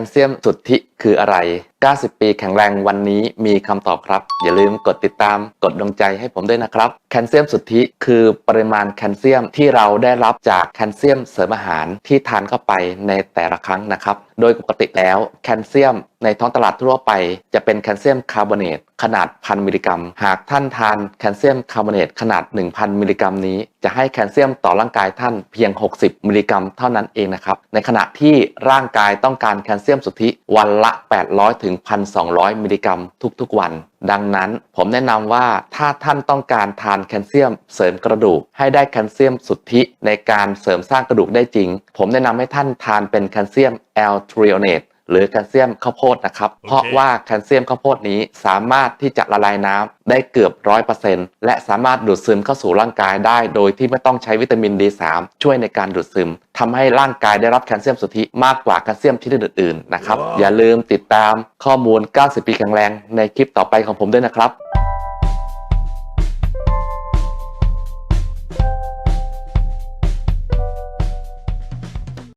ลเซียมสุทธิคืออะไร 90 ปีแข็งแรงวันนี้มีคำตอบครับ อย่าลืมกดติดตามกดดวงใจให้ผมด้วยนะครับ แคลเซียมสุทธิคือปริมาณแคลเซียมที่เราได้รับจากแคลเซียมเสริมอาหารที่ทานเข้าไปในแต่ละครั้งนะครับ โดยปกติแล้วแคลเซียมในท้องตลาดทั่วไปจะเป็นแคลเซียมคาร์บอเนตขนาดพันมิลลิกรัม หากท่านทานแคลเซียมคาร์บอเนตขนาด 1,000 มิลลิกรัมนี้ จะให้แคลเซียมต่อร่างกายท่านเพียง 60 มิลลิกรัมเท่านั้นเองนะครับ ในขณะที่ร่างกายต้องการแคลเซียมสุทธิวันละ 800ถึง1,200 มิลลิกรัมทุกๆวัน ดังนั้นผมแนะนำว่าถ้าท่านต้องการทานแคลเซียมเสริมกระดูก ให้ได้แคลเซียมสุทธิในการเสริมสร้างกระดูกได้จริง ผมแนะนำให้ท่านทานเป็นแคลเซียมแอลทริโอเนต หรือแคลเซียมข้าวโพดนะครับ เพราะว่าแคลเซียมข้าวโพดนี้สามารถที่จะละลายน้ำได้เกือบร้อยเปอร์เซ็นต์และสามารถดูดซึมเข้าสู่ร่างกายได้ โดยที่ไม่ต้องใช้วิตามิน D3 ช่วยในการดูดซึมทำให้ร่างกายได้รับแคลเซียมสุทธิมากกว่าแคลเซียมชนิดอื่นๆนะครับ อย่าลืมติดตามข้อมูล 90 ปีแข็งแรงในคลิปต่อไปของผมด้วยนะครับ